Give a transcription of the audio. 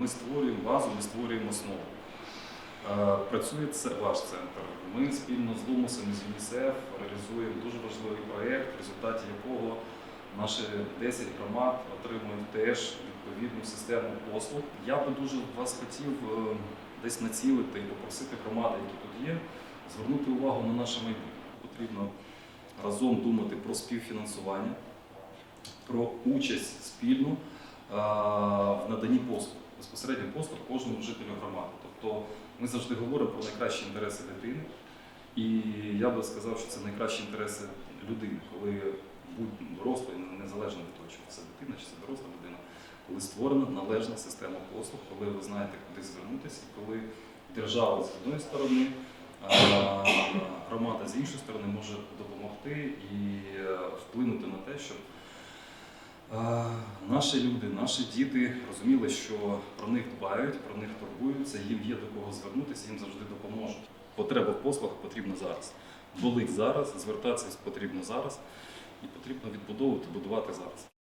Ми створюємо базу, ми створюємо основу. Е, Працює це ваш центр. Ми спільно з Лумусом і з ЮНІСЕФ реалізуємо дуже важливий проєкт, в результаті якого наші 10 громад отримують теж відповідну систему послуг. Я би дуже вас хотів е, десь націлити і попросити громади, які тут є, звернути увагу на наше майбутнє. Потрібно разом думати про співфінансування, про участь спільну е, в наданні послуг, безпосередньо послуг кожному жителю громади. Тобто ми завжди говоримо про найкращі інтереси дитини, і я би сказав, що це найкращі інтереси людини, коли будь дорослий, незалежно від того, чи це дитина, чи це доросла людина, коли створена належна система послуг, коли ви знаєте, куди звернутися, коли держава з одної сторони, громада з іншої сторони може допомогти і е, вплинути на те, щоб наші люди, наші діти розуміли, що про них дбають, про них турбуються, їм є до кого звернутися, їм завжди допоможуть. Потреба в послугах потрібна зараз. Болить зараз, звертатися потрібно зараз, і потрібно відбудовувати, будувати зараз.